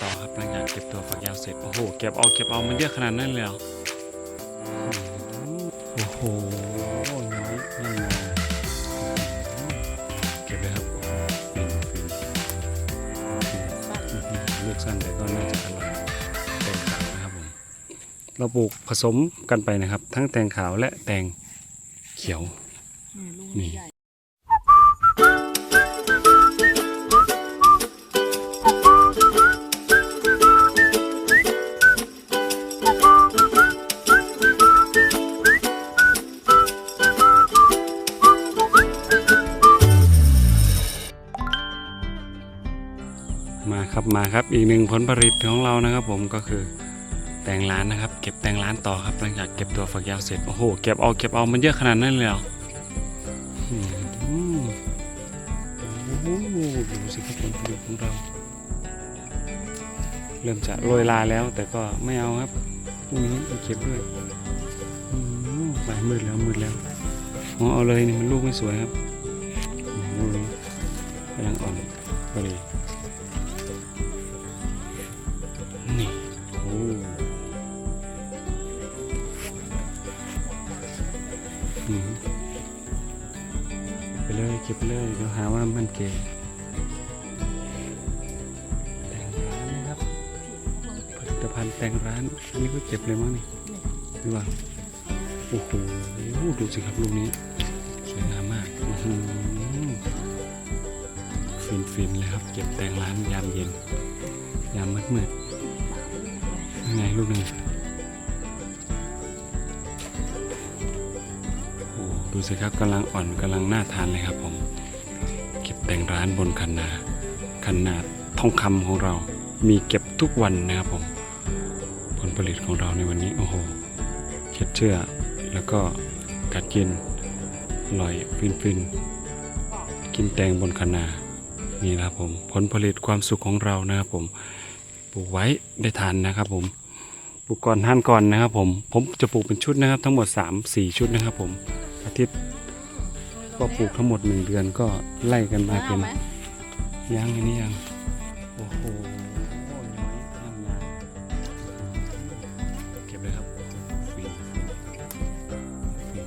ต่อครับหลังจากเก็บตัวฝักยาวเสร็จ โอ้โห เก็บเอาเก็บเอามันเยอะขนาดนั้นเลยเหรอโอ้โหน้อยนั่นไงเก็บเลยครับฟินฟินฟินลูกสั้นแต่ก็น่าจะอร่อยแตงขาวนะครับผมเราปลูกผสมกันไปนะครับ ทั้งแตงขาวและแตงเขียวนี่ มาครับมาครับอีกหนึ่งผลผลิตของเรานะครับ ผมก็คือแตงร้านนะครับ เก็บแตงร้านต่อครับหลังจากเก็บตัวฝักยาวเสร็จโอ้โหเก็บเอาเก็บเอามันเยอะขนาดนั้นเลยเหรออืมโอ้โหดูสิครับผลผลิตของเรา เริ่มจะโรยลาแล้ว แต่ก็ไม่เอาครับพรุ่งนี้เอาเก็บด้วยอืมไปมืดแล้วมืดแล้วอ๋อเอาเลยนี่มันลูกไม่สวยครับโอ้โหกำลังอ่อนพอดีนี่ เก็บเลยเดี๋ยวหาว่ามันเก๋แต่งร้านนะครับ ผลิตภัณฑ์แต่งร้านอันนี้ก็เก็บเลยมั้งนี่หรือว่าโอ้โหดูสิครับลูกนี้สวยงามมากฟินฟินๆเลยครับเก็บแต่งร้านยามเย็น ยามมืดมืดๆยังไงลูกนึ่ ดูสิครับกำลังอ่อนกำลังน่าทานเลยครับผม เก็บแต่งร้านบนคันนาคันนาทองคำของเรา มีเก็บทุกวันนะครับผม ผลผลิตของเราในวันนี้โอ้โหเค็ดเชื่อ แล้วก็กัดกินอร่อยฟินฟินๆกินแตงบนคันนานี่นะครับผมผลผลิตความสุขของเรานะครับผมปลูกไว้ได้ทานนะครับผมปลูกก่อนทานก่อนนะครับผมผมจะปลูกเป็นชุดนะครับทั้งหมด 3 4 ชุดนะครับผม อาทิตย์ ก็ปลูกทั้งหมด1เดือนก็ไล่กันมาเป็นยังอันนี้ยัง โอ้โหน้อยน้ำยาเก็บเลยครับฟินฟินฟิน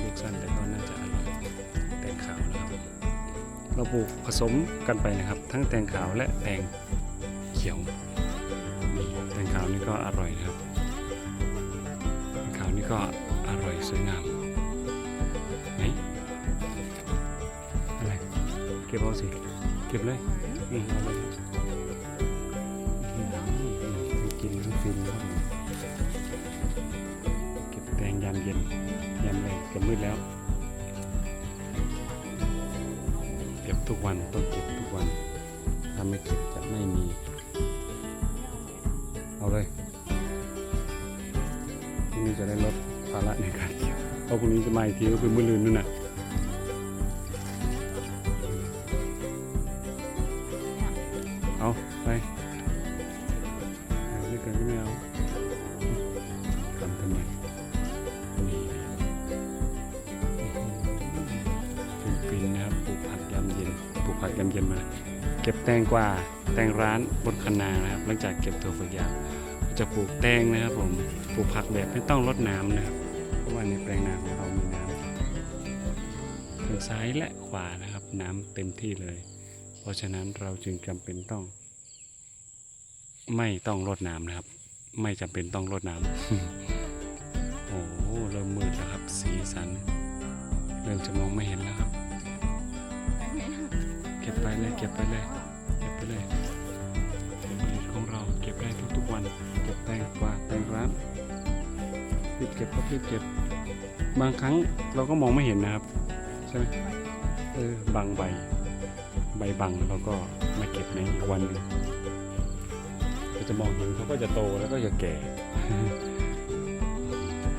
ลูกสั้นแต่ก็น่าจะอร่อยแตงขาวนะครับผมเราปลูกผสมกันไปนะครับ ทั้งแตงขาวและแตงเขียวนี่แตงขาวนี่ก็อร่อยนะครับแตงขาวนี่ก็อร่อยสวยงาม เก็บเอาสิ เก็บเลยนี่เอาเลยอื้อหือกินทั้งฟินครับเก็บแตงยามเย็นยามเลยเก็บมืดแล้ว เก็บทุกวันต้องเก็บทุกวันถ้าไม่เก็บจะไม่มี เอาเลยพรุ่งนี้จะได้ลดภาระในการเก็บเพราะพรุ่งนี้จะมาอีกทีก็คือมื้อลืนนู่นน่ะ ก็บแตงกวาแตงร้านบนคันนานะครับ หลังจากเก็บตัวฝักยาวก็จะปลูกแตงนะครับผมปลูกผักแบบไม่ต้องรดน้ำนะครับ เพราะว่าในแปลงนาของเรามีน้ำทางซ้ายและขวานะครับ น้ำเต็มที่เลย เพราะฉะนั้นเราจึงจำเป็นต้อง ไม่ต้องรดน้ำนะครับ ไม่จำเป็นต้องรดน้ำโอ้เริ่มมืดแล้วครับ สีสัน เริ่มจะมองไม่เห็นแล้วครับ ไปเลยเก็บไปเลยเก็บไปเลยผลผลิตของเราเก็บได้ทุกๆวัน เก็บแตงกวาแตงร้านรีบเก็บก็รีบเก็บบางครั้งเราก็มองไม่เห็นนะครับ ใช่ไหมเออบางใบ ใบบังเราก็มาเก็บในอีกวันหนึ่งก็จะมองเห็นเขาก็จะโตแล้วก็จะแก่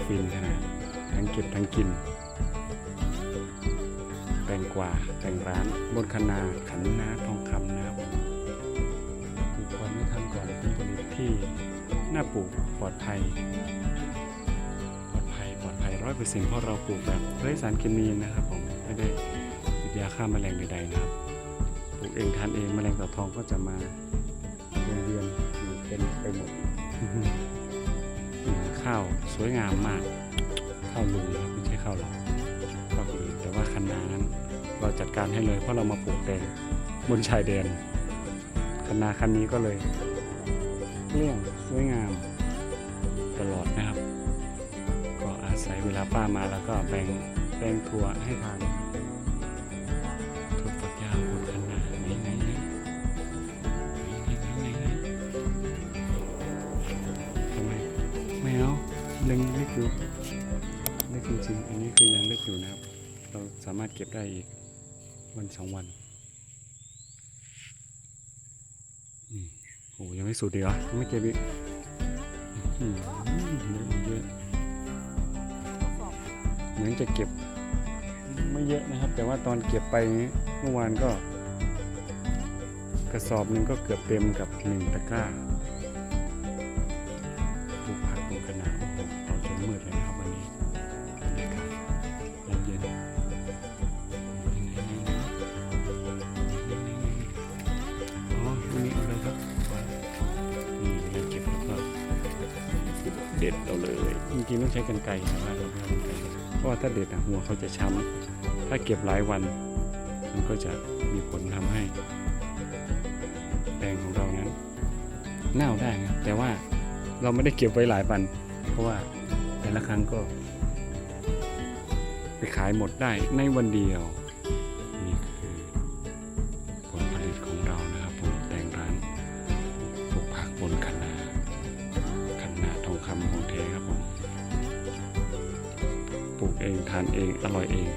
ฟินขนาดทั้งเก็บทั้งกิน แปลงกว่าแต่งร้านบนคณาขันนาทองคำนะปลูกควรไม่ทำก่อนเป็นผลิตที่น่าปลูกปลอดภัย ปลอดภัยปลอดภัยร้อยเปอร์เซ็นต์เพราะเราปลูกแบบไร้สารเคมีนะครับผมไม่ได้ติดยาฆ่าแมลงใดๆนะครับปลูกเองทานเองแมลงต่าทองก็จะมาเวียนอยู่เป็นไปหมดข้าวสวยงามมากข้าวลุงครับไม่ใช่ข้าวหลอก แต่ว่าคันนานั้นเราจัดการให้เลยเพราะเรามาปลูกแดงบนชายแดนคันนาคันนี้ก็เลยเกลี้ยงสวยงามตลอดนะครับ ก็อาศัยเวลาป้ามาแล้วก็แบ่งแบ่งถั่วให้ทานถั่วฝักยาวบนคันนาไหนไหนไหนไหนไหนไหนไหนทำไมไม่เอาเล็งเล็กอยู่เล็กจริงๆอันนี้คือยังเล็กอยู่นะครับ เราสามารถเก็บได้อีกวันสองวันโอ้ยังไม่สุดดีเหรอยังไม่เก็บอีกอืมเยอะเหมือนจะเก็บไม่เยอะนะครับ แต่ว่าตอนเก็บไปเมื่อวานก็ กระสอบหนึ่งก็เกือบเต็มกับหนึ่งตะกร้า ใช้กันไกรแต่ว่าเราไม่เอากรรไกรเพราะว่าถ้าเด็ดหัวเขาจะช้ำถ้าเก็บหลายวัน มันก็จะมีผลทำให้แปลงของเรานั้นเน่าได้นะแต่ว่าเราไม่ได้เก็บไว้หลายวัน เพราะว่าแต่ละครั้งก็ ไปขายหมดได้ในวันเดียว ทานเองอร่อยเอง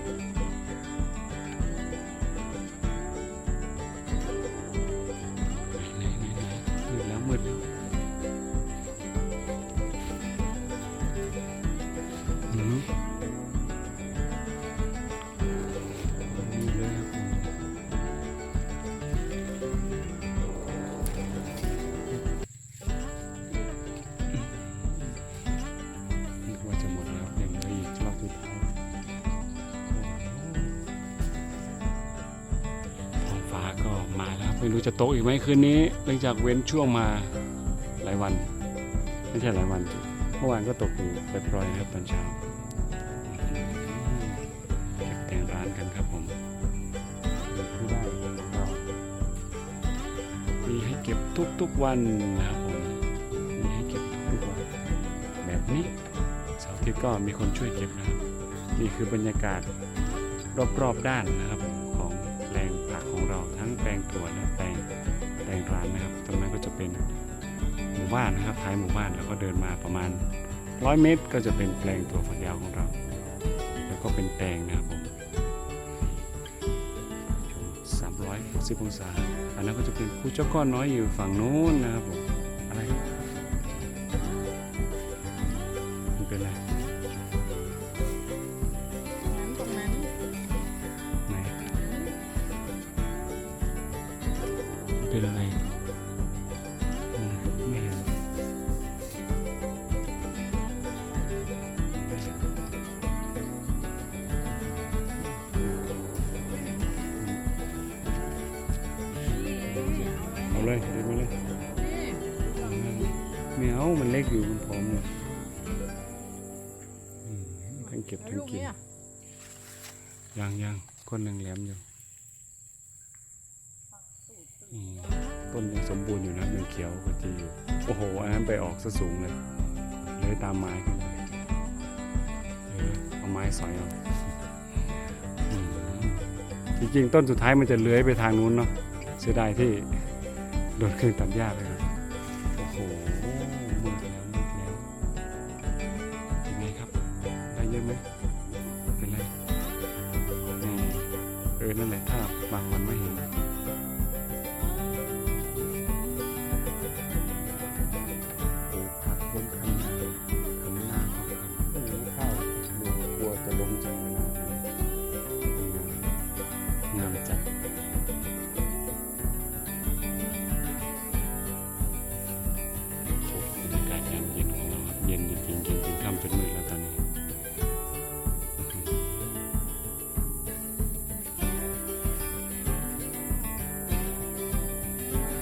มืดแล้วมืดแล้วอืม มาแล้ว ไม่รู้จะตกอีกไหมคืนนี้หลังจากเว้นช่วงมาหลายวัน ไม่ใช่หลายวัน เมื่อวานก็ตกอยู่ไปล่อยนะครับตอนเช้าเก็บแต่งร้านกันครับผมเก็บผู้ได้เรามีให้เก็บทุกๆวันนะครับผมมีให้เก็บทุกๆวันแบบนี้เสาร์อาที่ก็มีคนช่วยเก็บนะครับนี่คือบรรยากาศรอบๆด้านนะครับ บ้านนะครับท้ายหมู่บ้านแล้วก็เดินมาประมาณร้อยเมตร ก็จะเป็นแปลงถั่วฝักยาวของเรา แล้วก็เป็นแตงนะครับผมชม360องศาอันนั้นก็จะเป็นภูเจ้าก้อนน้อยอยู่ฝั่งโน้นนะครับผมอะไร ก็บแล้วทั้งลูกกินเนี่ยยังยังก้นยังแหลมอยู่อืมต้นยังสมบูรณ์อยู่นะยังเขียวกว่าจีอยู่ โอ้โห อันนั้นไปออกซะสูงเลยเลยตามไม้ขึ้นไปเออเอาไม้สอยเอาอืมจริงๆต้นสุดท้ายมันจะเลื้อยไปทางนู้นเนาะเสียดายที่โดนเครื่องตัดหญ้าไปครับโอ้โห เยอะไหมเป็นไรอืมเออนั่นแหละถ้าบางวันไม่เห็น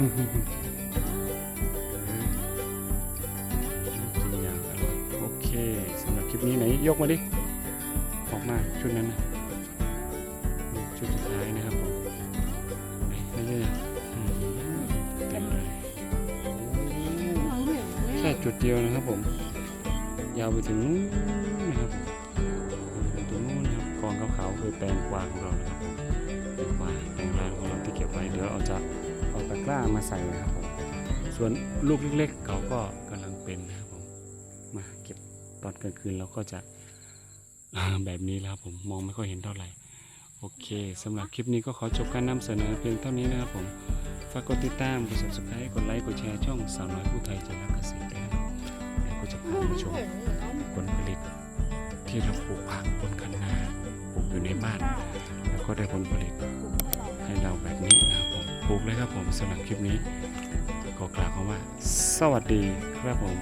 กินอย่างอร่อยโอเคสำหรับคลิปนี้ไหนยกมาดิ ออกมาชุดนั้นนะชุดสุดท้ายนะครับผมไม่ใช่เต็มเลยแค่จุดเดียวนะครับผม ยาวไปถึงนะครับตรงนู้นนะครับกองขาวๆคือแปลงกวางของเรานะครับแปลงกวางแปลงลานของเราที่เก็บไว้เดี๋ยวเราจะ ตะกร้ามาใส่นะครับผมส่วนลูกเล็กๆเขาก็กำลังเป็นนะครับผมมาเก็บตอนกลางคืนเราก็จะแบบนี้แล้วผมมองไม่ค่อยเห็นเท่าไหร่โอเคสำหรับคลิปนี้ก็ขอจบการนำเสนอเพียงเท่านี้นะครับผมฝากกดติดตามกด subscribe กดไลค์กดแชร์ช่องสาวน้อยผู้ไทยใจรักเกษตรด้วยนะครับแล้วก็จะพามาชมผลผลิตที่เราปลูกผักบนคันนาปลูกอยู่ในบ้าน แล้วก็ได้ผลผลิตให้เราแบบนี้นะครับ ถูกเลยครับผมสำหรับคลิปนี้ก็กล่าวคำว่า สวัสดีครับผม